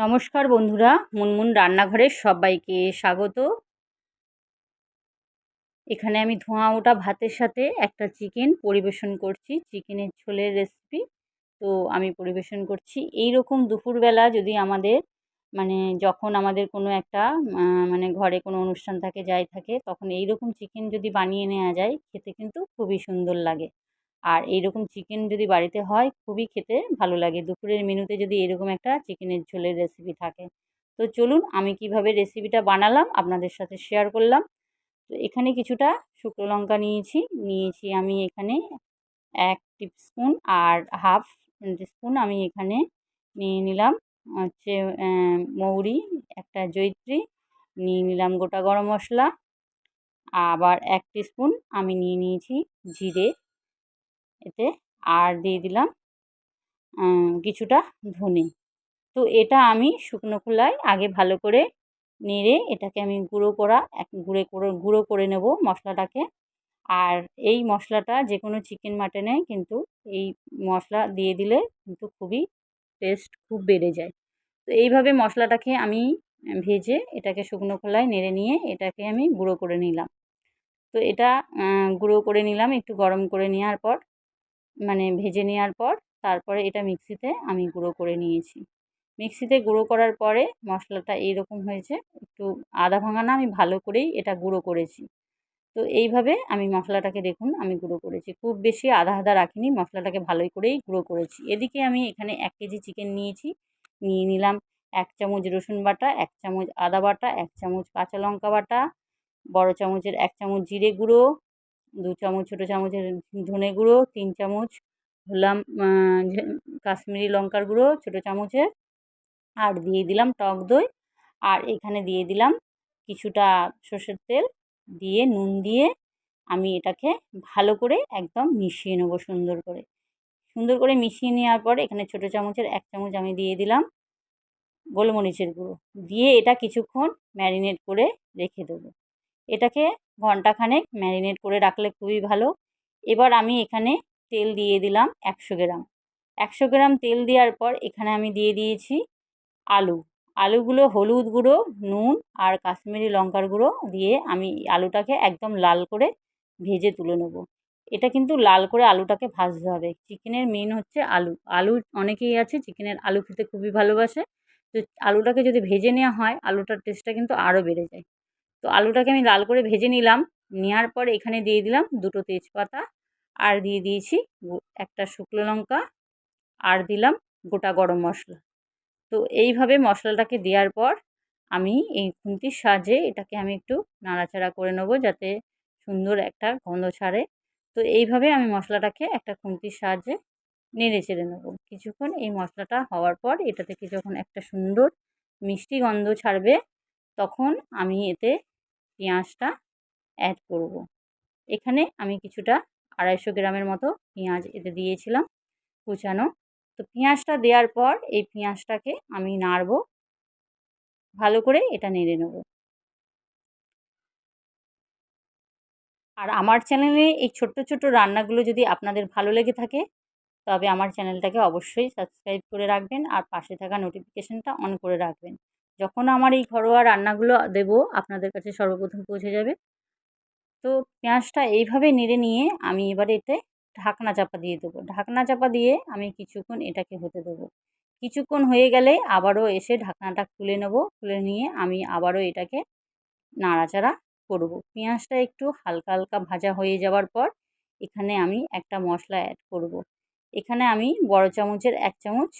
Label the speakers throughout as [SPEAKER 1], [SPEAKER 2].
[SPEAKER 1] নমস্কার বন্ধুরা, মুনমুন রান্নাঘরের সবাইকে স্বাগত। এখানে আমি ধোঁয়া ওটা ভাতের সাথে একটা চিকেন পরিবেশন করছি, চিকেনের ঝোলের রেসিপি তো আমি পরিবেশন করছি এই রকম দুপুরবেলা যদি আমাদের মানে যখন আমাদের কোনো একটা মানে ঘরে কোনো অনুষ্ঠান থাকে, যাই থাকে, তখন এই রকম চিকেন যদি বানিয়ে নেওয়া যায়, খেতে কিন্তু খুবই সুন্দর লাগে। আর এইরকম চিকেন যদি বাড়িতে হয়, খুবই খেতে ভালো লাগে। দুপুরের মেনুতে যদি এরকম একটা চিকেনের ঝোলের রেসিপি থাকে। তো চলুন আমি কীভাবে রেসিপিটা বানালাম, আপনাদের সাথে শেয়ার করলাম। তো এখানে কিছুটা শুকনো লঙ্কা নিয়েছি। নিয়েছি আমি এখানে এক স্পুন আর হাফ স্পুন আমি এখানে নিয়ে নিলাম। হচ্ছে মৌরি, একটা জৈত্রী নিয়ে নিলাম গোটা গরম মশলা। আবার এক স্পুন আমি নিয়ে নিয়েছি জিরে। এতে আর দিয়ে দিলাম কিছুটা ধনে। তো এটা আমি শুকনো খোলায় আগে ভালো করে নেড়ে এটাকে আমি গুঁড়ো করা, এক গুঁড়ে করে, গুঁড়ো করে নেব মশলাটাকে। আর এই মশলাটা যে কোনো চিকেন মাটনে কিন্তু এই মশলা দিয়ে দিলে কিন্তু খুবই টেস্ট খুব বেড়ে যায়। তো এইভাবে মশলাটাকে আমি ভেজে এটাকে শুকনো খোলায় নেড়ে নিয়ে এটাকে আমি গুঁড়ো করে নিলাম। তো এটা গুঁড়ো করে নিলাম একটু গরম করে নেওয়ার পর মানে ভেজে নেওয়ার পর তারপরে এটা মিক্সিতে আমি গুঁড়ো করে নিয়েছি। মিক্সিতে গুঁড়ো করার পরে মশলাটা এইরকম হয়েছে, একটু আদা ভাঙা না, আমি ভালো করেই এটা গুঁড়ো করেছি। তো এইভাবে আমি মশলাটাকে দেখুন, আমি গুঁড়ো করেছি। খুব বেশি আদা আদা রাখিনি, মশলাটাকে ভালোই করেই গুঁড়ো করেছি। এদিকে আমি এখানে এক কেজি চিকেন নিয়েছি, নিয়ে নিলাম এক চামচ রসুন বাটা, এক চামচ আদা বাটা, এক চামচ কাঁচা লঙ্কা বাটা, বড় চামচের এক চামচ জিরে গুঁড়ো দু চামচ, ছোটো চামচের ধনে গুঁড়ো, তিন চামচ হলাম কাশ্মীরি লঙ্কার গুঁড়ো, ছোটো চামচের। আর দিয়ে দিলাম টক দই। আর এখানে দিয়ে দিলাম কিছুটা সর্ষের তেল। দিয়ে নুন দিয়ে আমি এটাকে ভালো করে একদম মিশিয়ে নেব সুন্দর করে। সুন্দর করে মিশিয়ে নেওয়ার পর এখানে ছোটো চামচের এক চামচ আমি দিয়ে দিলাম গোলমরিচের গুঁড়ো। দিয়ে এটা কিছুক্ষণ ম্যারিনেট করে রেখে দেবো। এটাকে ঘন্টাখানেক ম্যারিনেট করে রাখলে খুবই ভালো। এবার আমি এখানে তেল দিয়ে দিলাম একশো গ্রাম। একশো গ্রাম তেল দেওয়ার পর এখানে আমি দিয়ে দিয়েছি আলু। আলুগুলো হলুদ গুঁড়ো, নুন আর কাশ্মীরি লঙ্কার গুঁড়ো দিয়ে আমি আলুটাকে একদম লাল করে ভেজে তুলে নেব। এটা কিন্তু লাল করে আলুটাকে ভাজতে হবে। চিকেনের মেন হচ্ছে আলু। আলু অনেকেই আছে চিকেনের আলু খেতে খুবই ভালোবাসে। তো আলুটাকে যদি ভেজে নেওয়া হয়, আলুটার টেস্টটা কিন্তু আরও বেড়ে যায়। তো আলুটাকে আমি লাল করে ভেজে নিলাম। নেওয়ার পর এখানে দিয়ে দিলাম দুটো তেজপাতা। আর দিয়ে দিয়েছি একটা শুকনো লঙ্কা। আর দিলাম গোটা গরম মশলা। তো এইভাবে মশলাটাকে দেওয়ার পর আমি এই খুন্তির সাহায্যে এটাকে আমি একটু নাড়াচাড়া করে নেব যাতে সুন্দর একটা গন্ধ ছাড়ে। তো এইভাবে আমি মশলাটাকে একটা খুন্তির সাহায্যে নেড়ে চেড়ে নেব। কিছুক্ষণ এই মশলাটা হওয়ার পর এটা থেকে যখন একটা সুন্দর মিষ্টি গন্ধ ছাড়বে, তখন আমি এতে পেঁয়াজটা অ্যাড করব। এখানে আমি কিছুটা আড়াইশো গ্রামের মতো পেঁয়াজ এতে দিয়েছিলাম কুচানো। তো পেঁয়াজটা দেওয়ার পর এই পেঁয়াজটাকে আমি নাড়ব। ভালো করে এটা নেড়ে নেব। আর আমার চ্যানেলে এই ছোট্ট ছোট্ট রান্নাগুলো যদি আপনাদের ভালো লেগে থাকে, তবে আমার চ্যানেলটাকে অবশ্যই সাবস্ক্রাইব করে রাখবেন আর পাশে থাকা নোটিফিকেশানটা অন করে রাখবেন। যখন আমার এই ঘরোয়া রান্নাগুলো দেবো, আপনাদের কাছে সর্বপ্রথম পৌঁছে যাবে। তো পেঁয়াজটা এইভাবে নেড়ে নিয়ে আমি এবারে এতে ঢাকনা চাপা দিয়ে দেবো। ঢাকনা চাপা দিয়ে আমি কিছুক্ষণ এটাকে হতে দেবো। কিছুক্ষণ হয়ে গেলে আবারও এসে ঢাকনাটা খুলে নেব। খুলে নিয়ে আমি আবারও এটাকে নাড়াচাড়া করব। পেঁয়াজটা একটু হালকা হালকা ভাজা হয়ে যাওয়ার পর এখানে আমি একটা মশলা অ্যাড করব। এখানে আমি বড় চামচের এক চামচ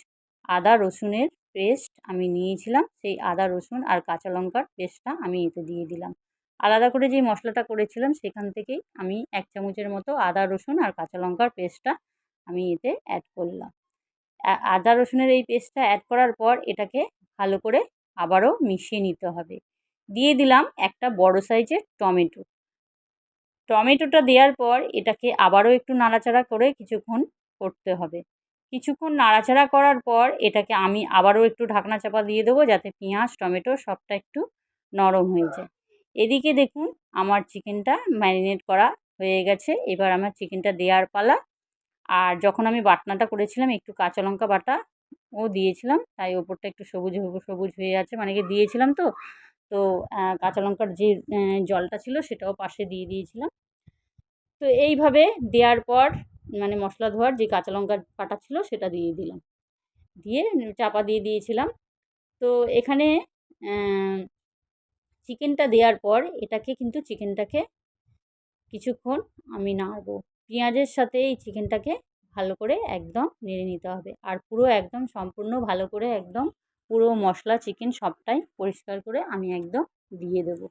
[SPEAKER 1] আদা রসুনের পেস্ট আমি নিয়েছিলাম, সেই আদা, রসুন আর কাঁচা লঙ্কার পেস্টটা আমি এতে দিয়ে দিলাম। আলাদা করে যে মশলাটা করেছিলাম সেখান থেকেই আমি এক চামচের মতো আদা, রসুন আর কাঁচা লঙ্কার পেস্টটা আমি এতে অ্যাড করলাম। আদা, রসুনের এই পেস্টটা অ্যাড করার পর এটাকে ভালো করে আবারও মিশিয়ে নিতে হবে। দিয়ে দিলাম একটা বড় সাইজের টমেটো। টমেটোটা দেওয়ার পর এটাকে আবারও একটু নাড়াচাড়া করে কিছুক্ষণ করতে হবে। কিছুক্ষণ নাড়াচাড়া করার পর এটাকে আমি আবারও একটু ঢাকনা চাপা দিয়ে দেবো যাতে পেঁয়াজ, টমেটো সবটা একটু নরম হয়ে যায়। এদিকে দেখুন আমার চিকেনটা ম্যারিনেট করা হয়ে গেছে। এবার আমার চিকেনটা দেওয়ার পালা। আর যখন আমি বাটনাটা করেছিলাম, একটু কাঁচা লঙ্কা বাটা ও দিয়েছিলাম, তাই ওপরটা একটু সবুজ সবুজ হয়ে আছে। মানে কি দিয়েছিলাম তো? তো কাঁচা লঙ্কার যে জলটা ছিল সেটাও পাশে দিয়ে দিয়েছিলাম। তো এইভাবে দেওয়ার পর মানে মশলা ধোয়ার যে কাঁচা লঙ্কার বাটা ছিল সেটা দিয়ে দিলাম। দিয়ে চাপা দিয়ে দিয়েছিলাম। তো এখানে চিকেনটা দেওয়ার পর এটাকে কিন্তু চিকেনটাকে কিছুক্ষণ আমি নাড়বো। পেঁয়াজের সাথে এই চিকেনটাকে ভালো করে একদম নেড়ে নিতে হবে। আর পুরো একদম সম্পূর্ণ ভালো করে একদম পুরো মশলা, চিকেন সবটাই পরিষ্কার করে আমি একদম দিয়ে দেবো।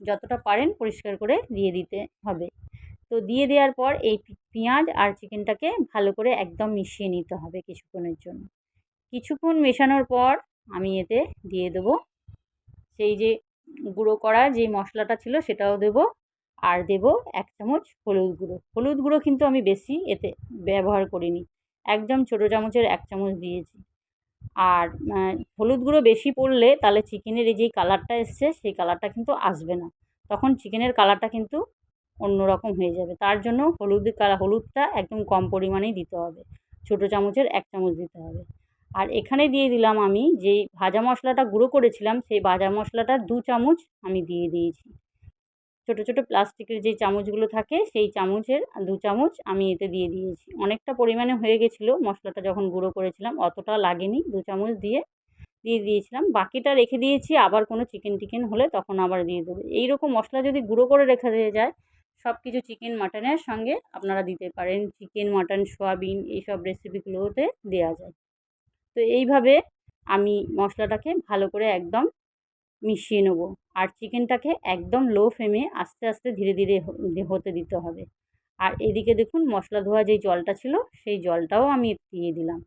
[SPEAKER 1] যতটা পারেন পরিষ্কার করে দিয়ে দিতে হবে। তো দিয়ে দেওয়ার পর এই পেঁয়াজ আর চিকেনটাকে ভালো করে একদম মিশিয়ে নিতে হবে কিছুক্ষণের জন্য। কিছুক্ষণ মেশানোর পর আমি এতে দিয়ে দেবো সেই যে গুঁড়ো করা যে মশলাটা ছিল সেটাও দেবো আর দেবো এক চামচ হলুদ গুঁড়ো। হলুদ গুঁড়ো কিন্তু আমি বেশি এতে ব্যবহার করিনি, একদম ছোটো চামচের এক চামচ দিয়েছি। আর হলুদ গুঁড়ো বেশি পড়লে তাহলে চিকেনের এই যেই কালারটা এসছে সেই কালারটা কিন্তু আসবে না। তখন চিকেনের কালারটা কিন্তু অন্য রকম হয়ে যাবে। তার জন্য হলুদ কালা হলুদটা একদম কম পরিমাণেই দিতে হবে। ছোটো চামচের এক চামচ দিতে হবে। আর এখানে দিয়ে দিলাম আমি যেই ভাজা মশলাটা গুঁড়ো করেছিলাম, সেই ভাজা মশলাটা দু চামচ আমি দিয়ে দিয়েছি। ছোটো ছোটো প্লাস্টিকের যে চামচগুলো থাকে, সেই চামচের দু চামচ আমি এতে দিয়ে দিয়েছি। অনেকটা পরিমাণে হয়ে গেছিল মশলাটা যখন গুঁড়ো করেছিলাম, অতটা লাগেনি। দু চামচ দিয়ে দিয়ে দিয়েছিলাম। বাকিটা রেখে দিয়েছি, আবার কোনো চিকেন, টিকেন হলে তখন আবার দিয়ে দেবো। এই রকম মশলা যদি গুঁড়ো করে রেখে দিয়ে যায় সব কিছু চিকেন মাটনের সঙ্গে আপনারা দিতে পারেন। চিকেন মাটন সোয়াবিন এইসব রেসিপিগুলোতে দেওয়া যায়। তো এইভাবে আমি মশলাটাকে ভালো করে একদম মিশিয়ে নেব। আর চিকেনটাকে একদম লো ফ্লেমে আস্তে আস্তে ধীরে ধীরে হতে দিতে হবে। আর এদিকে দেখুন মশলা ধোয়া যেই জলটা ছিল, সেই জলটাও আমি দিয়ে দিলাম।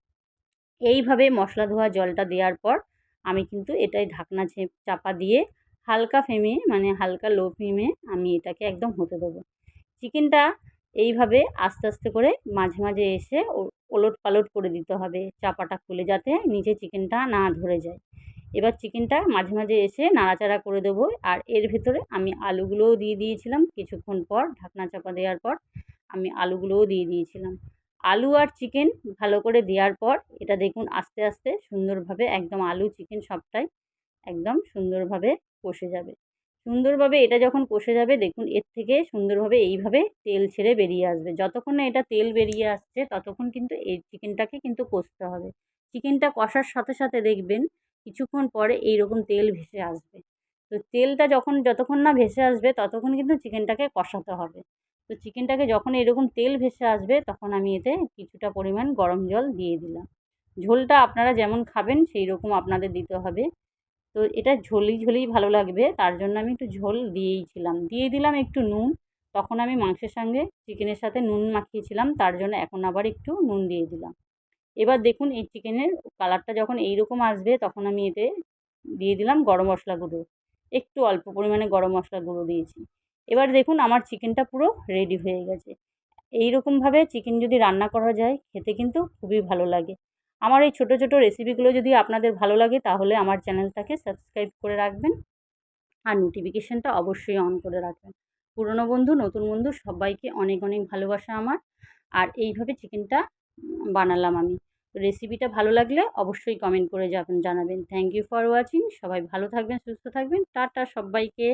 [SPEAKER 1] এইভাবে মশলা ধোয়া জলটা দেওয়ার পর আমি কিন্তু এটাই ঢাকনা চাপা দিয়ে হালকা ফ্লেমে মানে হালকা লো ফ্লেমে আমি এটাকে একদম হতে দেবো। চিকেনটা এইভাবে আস্তে আস্তে করে মাঝে মাঝে এসে ওলট পালট করে দিতে হবে। চাপাটা খুলে যাতে নিচে চিকেনটা না ধরে যায়। এবার চিকেনটা মাঝে মাঝে এসে নাড়াচাড়া করে দেবো আর এর ভেতরে আমি আলুগুলোও দিয়ে দিয়েছিলাম। কিছুক্ষণ পর ঢাকনা চাপা দেওয়ার পর আমি আলুগুলোও দিয়ে দিয়েছিলাম। আলু আর চিকেন ভালো করে দেওয়ার পর এটা দেখুন আস্তে আস্তে সুন্দরভাবে একদম আলু চিকেন সবটাই একদম সুন্দরভাবে কষে যাবে। সুন্দরভাবে এটা যখন কষে যাবে, দেখুন এর থেকে সুন্দরভাবে এইভাবে তেল ছেড়ে বেরিয়ে আসবে। যতক্ষণ না এটা তেল বেরিয়ে আসছে, ততক্ষণ কিন্তু এই চিকেনটাকে কিন্তু কষতে হবে। চিকেনটা কষার সাথে সাথে দেখবেন কিছুক্ষণ পরে এই রকম তেল ভেসে আসবে। তো তেলটা যখন যতক্ষণ না ভেসে আসবে, ততক্ষণ কিন্তু চিকেনটাকে কষাতে হবে। তো চিকেনটাকে যখন এরকম তেল ভেসে আসবে, তখন আমি এতে কিছুটা পরিমাণ গরম জল দিয়ে দিলাম। ঝোলটা আপনারা যেমন খাবেন সেই রকম আপনাদের দিতে হবে। তো এটা ঝোলি ঝোলি ভালো লাগবে। তার জন্য আমি একটু ঝোল দিয়েইছিলাম দিয়ে দিলাম একটু নুন। তখন আমি মাংসের সঙ্গে চিকেনের সাথে নুন মাখিয়েছিলাম। তার জন্য এখন আবার একটু নুন দিয়ে দিলাম। এবার দেখুন এই চিকেনের কালারটা যখন এই রকম আসবে, তখন আমি এতে দিয়ে দিলাম গরম মশলা গুঁড়ো। একটু অল্প পরিমাণে গরম মশলা গুঁড়ো দিয়েছি। এবার দেখুন আমার চিকেনটা পুরো রেডি হয়ে গেছে। এই রকমভাবে চিকেন যদি রান্না করা যায়, খেতে কিন্তু খুবই ভালো লাগে। আমার এই ছোটো ছোটো রেসিপিগুলো যদি আপনাদের ভালো লাগে, তাহলে আমার চ্যানেলটাকে সাবস্ক্রাইব করে রাখবেন। আর নোটিফিকেশানটা অবশ্যই অন করে রাখবেন। পুরনো বন্ধু, নতুন বন্ধু, সবাইকে অনেক অনেক ভালোবাসা আমার। আর এইভাবে চিকেনটা বানালাম আমি। রেসিপিটা ভালো লাগলে অবশ্যই কমেন্ট করে যাবেন, জানাবেন। থ্যাংক ইউ ফর ওয়াচিং সবাই ভালো থাকবেন, সুস্থ থাকবেন। টাটা সবাইকে।